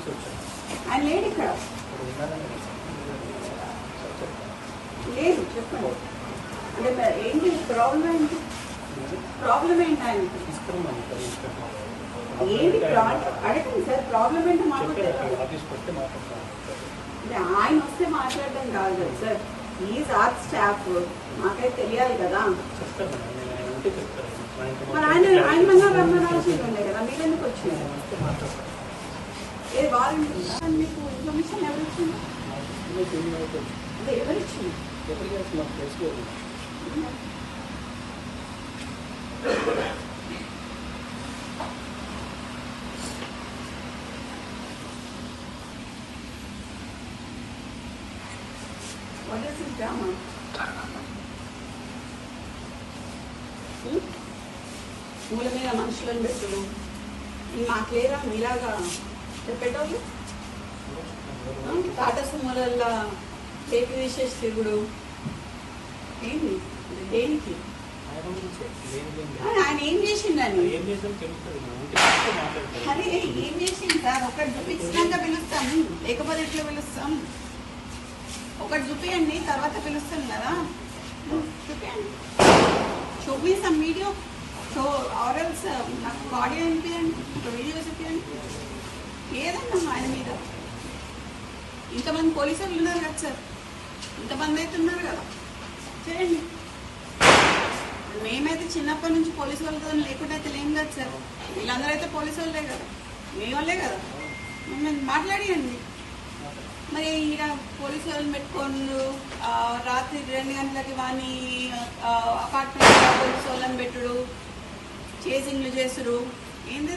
నుంచి వచ్చాను ఆయన లేడు ఇక్కడ. లేదు చెప్పండి. అంటే ఏంటి ప్రాబ్లం ఏంటి? ప్రాబ్లం ఏంటి ఏంటి ప్రాబ్లం అడగండి సార్ ప్రాబ్లం ఏంటో మాట్లాడతాను. అంటే ఆయన వస్తే మాట్లాడడం కాదు కదా సార్. ఈజ్ ఆర్ట్ స్టాఫ్ మాకైతే తెలియాలి కదా. ఆయన మరి ఆయన ఆయన మన రమ్మనాల్సింది ఉండే కదా మీరు ఎందుకు వచ్చింది వస్తే మాట్లాడతాను. ఏ వారంటీ మీకు ఇన్ఫర్మేషన్ ఎవరు ఇచ్చింది? ఎవరు ఇచ్చింది? ఎప్పటికీ hmm? మూల మీద మనుషులను పెట్టుడు మాకు లేరా? మీలాగా చెప్పేటోళ్ళు టాటా సుమోలల్లా కేక్ తీసేసి తిరుగుడు ఏంది దేనికి ఆయన ఏం చేసిండని అరే ఏం చేసింది సార్ ఒకటి చూపించినాక పిలుస్తాం లేకపోతే ఎట్లా పిలుస్తాం ఒకటి చూపియండి తర్వాత పిలుస్తాం కదా చూపియండి చూపి సమ్ వీడియో సో ఆరల్స్ నాకు ఆడియో వినిపించండి ఒక వీడియో చూపించండి ఏదన్నా ఆయన మీద. ఇంతమంది పోలీసులు ఉన్నారు కదా సార్. ఇంతమంది అయితే ఉన్నారు కదా. చేయండి. మేమైతే చిన్నప్పటి నుంచి పోలీసు వాళ్ళతో లేకుండా అయితే లేం కదా సార్. వీళ్ళందరూ అయితే పోలీసు వాళ్ళే కదా. మీ వాళ్ళే కదా. మేము మాట్లాడియండి. మరి ఈడ పోలీసు వాళ్ళని పెట్టుకొని రాత్రి రెండు గంటలకి వాని అపార్ట్మెంట్ పోలీసు వాళ్ళని పెట్టుడు. చేసింగ్లు చేసుడు ఏంది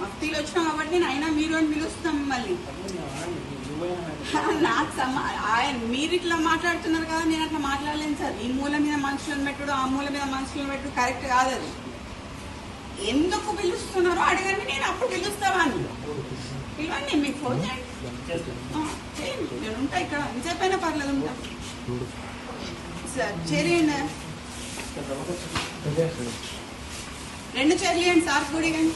మఫ్తీలు వచ్చినాం కాబట్టి నేను అయినా మీరు అని పిలుస్తాం మిమ్మల్ని. నాకు సమా ఆయన మీరు ఇట్లా మాట్లాడుతున్నారు కదా నేను అట్లా మాట్లాడలేను సార్. ఈ మూల మీద మనుషులను పెట్టుడు ఆ మూల మీద మనుషులను పెట్టుడు కరెక్ట్ కాదు అది. ఎందుకు పిలుస్తున్నారో అడగండి నేను అప్పుడు పిలుస్తావాన్ని పిలవండి మీకు ఫోన్ చేయండి. నేను ఉంటా ఇక్కడ. ఎంతసేపైనా పర్లేదు ఉంటా. సార్ చేయండి రెండు చేయండి సార్ కూడా కానీ